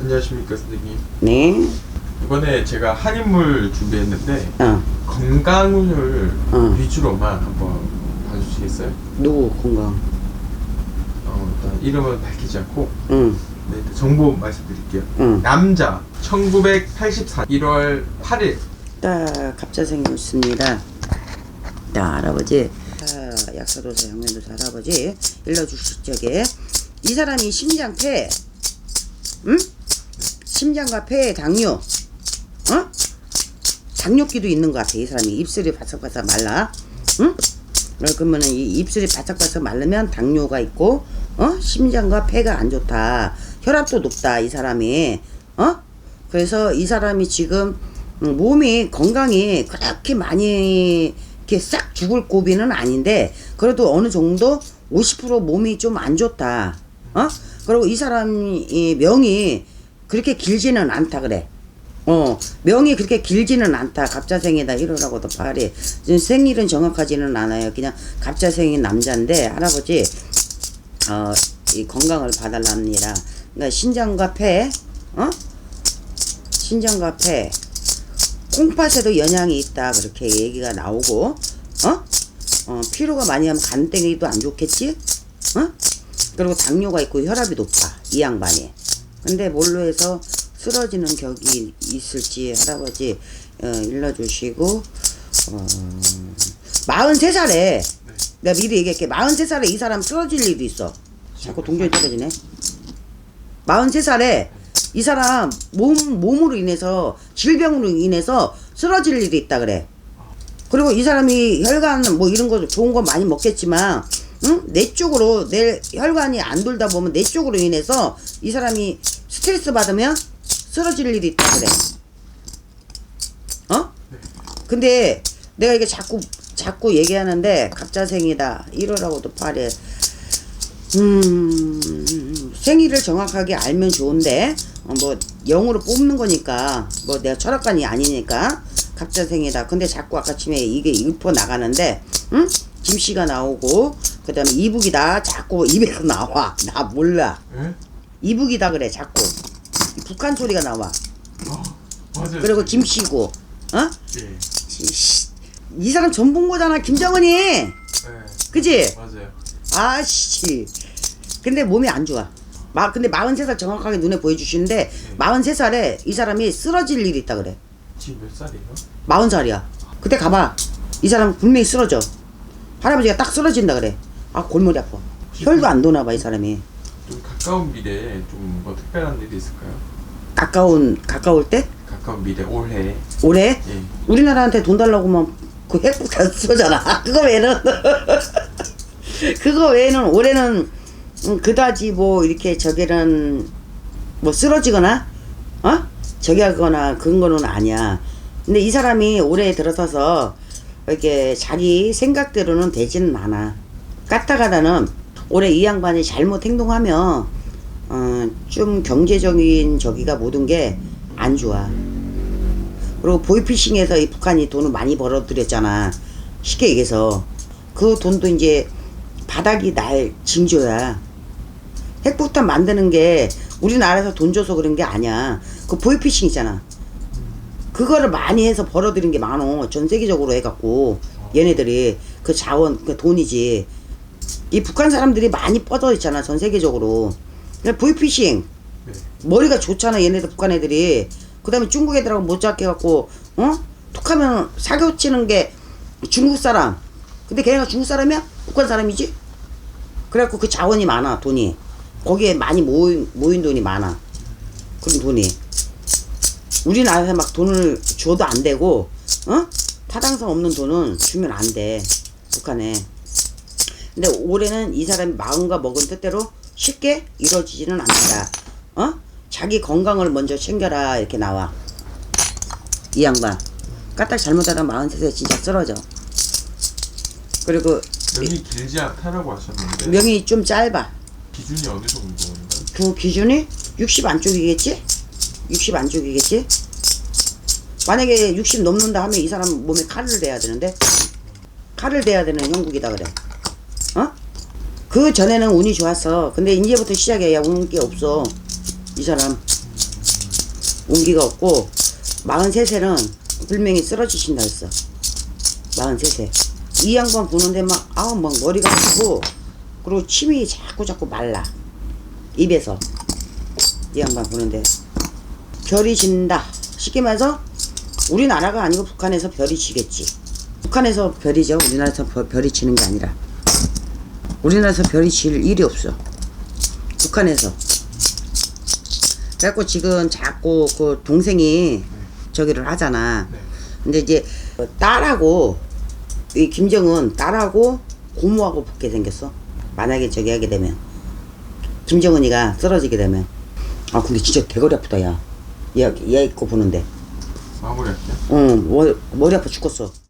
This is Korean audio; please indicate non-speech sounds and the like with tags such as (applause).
안녕하십니까 선생님. 네. 이번에 제가 한인물 준비했는데 어. 건강을 어. 위주로만 한번 봐주시겠어요? 누구 건강? 어, 일단 이름은 밝히지 않고 응. 네, 일단 정보 말씀드릴게요. 응. 남자 1984 1월 8일 딱 갑자생이 있습니다. 자 할아버지. 자 약사도사 양면도사 할아버지 일러주실 적에 이 사람이 심장 폐, 응? 심장과 폐에 당뇨, 어? 당뇨기도 있는 것 같아 이 사람이 입술이 바삭바삭 말라, 응? 그러면은 이 입술이 바삭바삭 마르면 당뇨가 있고, 어? 심장과 폐가 안 좋다, 혈압도 높다 이 사람이, 어? 그래서 이 사람이 지금 음, 몸이 건강이 그렇게 많이 이렇게 싹 죽을 고비는 아닌데 그래도 어느 정도 50% 몸이 좀 안 좋다. 어? 그리고 이 사람이 이 명이 그렇게 길지는 않다 그래. 어, 명이 그렇게 길지는 않다. 갑자생이다 이러라고도 말해. 지금 생일은 정확하지는 않아요. 그냥 갑자생인 남자인데 할아버지 어, 이 건강을 봐달랍니다. 그러니까 신장과 폐, 어? 신장과 폐, 콩팥에도 영향이 있다 그렇게 얘기가 나오고 어? 어 피로가 많이 하면 간땡이도 안 좋겠지? 어? 그리고 당뇨가 있고 혈압이 높아 이 양반이 근데 뭘로 해서 쓰러지는 격이 있을지 할아버지 어, 일러주시고 어, 43살에. 내가 미리 얘기할게. 43살에 이 사람 쓰러질 일도 있어. 자꾸 동전이 떨어지네. 43살에 이 사람 몸, 몸으로 인해서 질병으로 인해서 쓰러질 일이 있다 그래. 그리고 이 사람이 혈관 뭐 이런 거 좋은 거 많이 먹겠지만 응? 내 쪽으로 내 혈관이 안 돌다 보면 내 쪽으로 인해서 이 사람이 스트레스 받으면 쓰러질 일이 있다 그래. 어? 근데 내가 이게 자꾸 자꾸 얘기하는데 갑자생이다 이러라고도 파래. 음, 생일을 정확하게 알면 좋은데, 어, 뭐, 영으로 뽑는 거니까, 뭐, 내가 철학관이 아니니까, 갑자생이다. 근데 자꾸 아까 침에 이게 읽고 나가는데, 응? 김씨가 나오고, 그 다음에 이북이다. 자꾸 입에서 나와. 나 몰라. 예? 이북이다 그래, 자꾸. 북한 소리가 나와. 어, 맞아요. 그리고 김씨고, 어? 예. 씨, 이 사람 전 본 거잖아, 김정은이. 예. 그지? 맞아요. 아씨. 근데 몸이 안 좋아. 마, 근데 43살 정확하게 눈에 보여주시는데, 43살에 이 사람이 쓰러질 일이 있다 그래. 지금 몇 살이에요? 40살이야. 그때 가봐. 이 사람 분명히 쓰러져. 할아버지가 딱 쓰러진다 그래. 아, 골머리 아파. 혈도 안 도나 봐, 이 사람이. 좀 가까운 미래에 좀 뭐 특별한 일이 있을까요? 가까운, 가까울 때? 가까운 미래 올해 올해? 예. 우리나라한테 돈 달라고 하면 그 핵폭탄 (laughs) 쏘잖아. 그거 외에는. (laughs) 그거 외에는 올해는 음, 그다지 뭐 이렇게 저기는 뭐 쓰러지거나 어 저기 하거나 그런 거는 아니야. 근데 이 사람이 올해 들어서서 이렇게 자기 생각대로는 되지는 않아. 까딱하다는 올해 이 양반이 잘못 행동하면 어, 좀 경제적인 저기가 모든 게 안 좋아. 그리고 보이피싱에서 이 북한이 돈을 많이 벌어들였잖아. 쉽게 얘기해서. 그 돈도 이제 바닥이 날 징조야. 핵폭탄 만드는 게 우리나라에서 돈 줘서 그런 게 아니야. 그 보이피싱이잖아. 그거를 많이 해서 벌어들인 게 많어. 전 세계적으로 해갖고. 얘네들이 그 자원, 그 돈이지. 이 북한 사람들이 많이 뻗어 있잖아. 전 세계적으로. 그냥 보이피싱. 네. 머리가 좋잖아 얘네들 북한 애들이 그 다음에 중국 애들하고 못 잡게 갖고 어? 툭하면 사교 치는 게 중국 사람 근데 걔네가 중국 사람이야? 북한 사람이지? 그래갖고 그 자원이 많아 돈이 거기에 많이 모인, 모인 돈이 많아 그런 돈이 우리나라에서 막 돈을 줘도 안 되고 어? 타당성 없는 돈은 주면 안돼 북한에 근데 올해는 이 사람이 마음과 먹은 뜻대로 쉽게 이루어지지는 않는다. 어? 자기 건강을 먼저 챙겨라 이렇게 나와. 이 양반. 까딱 잘못하다 43세 진짜 쓰러져. 그리고 명이 길지 않다라고 하셨는데 명이 좀 짧아. 기준이 어느 정도인가요? 그 기준이 60 안쪽이겠지? 60 안쪽이겠지? 만약에 60 넘는다 하면 이 사람 몸에 칼을 대야 되는데 칼을 대야 되는 형국이다 그래. 어? 그 전에는 운이 좋았어. 근데 이제부터 시작이야. 운이 없어. 이 사람. 온기가 없고 43세는 분명히 쓰러지신다 했어 43세 이 양반 보는데 막 아우 막 머리가 아프고 그리고 침이 자꾸 자꾸 말라 입에서 이 양반 보는데 별이 진다 쉽게 말해서 우리나라가 아니고 북한에서 별이 지겠지 북한에서 별이죠 우리나라에서 별- 별이 지는 게 아니라 우리나라에서 별이 질 일이 없어. 북한에서. 그래갖고 지금 자꾸 그 동생이 저기를 하잖아. 네. 근데 이제 딸하고 이 김정은 딸하고 고모하고 붙게 생겼어. 만약에 저기 하게 되면. 김정은이가 쓰러지게 되면. 아 근데 진짜 대거리 아프다 야 얘 얘 있고 보는데. 마무리 할게요. 응 머리, 머리 아파 죽겠어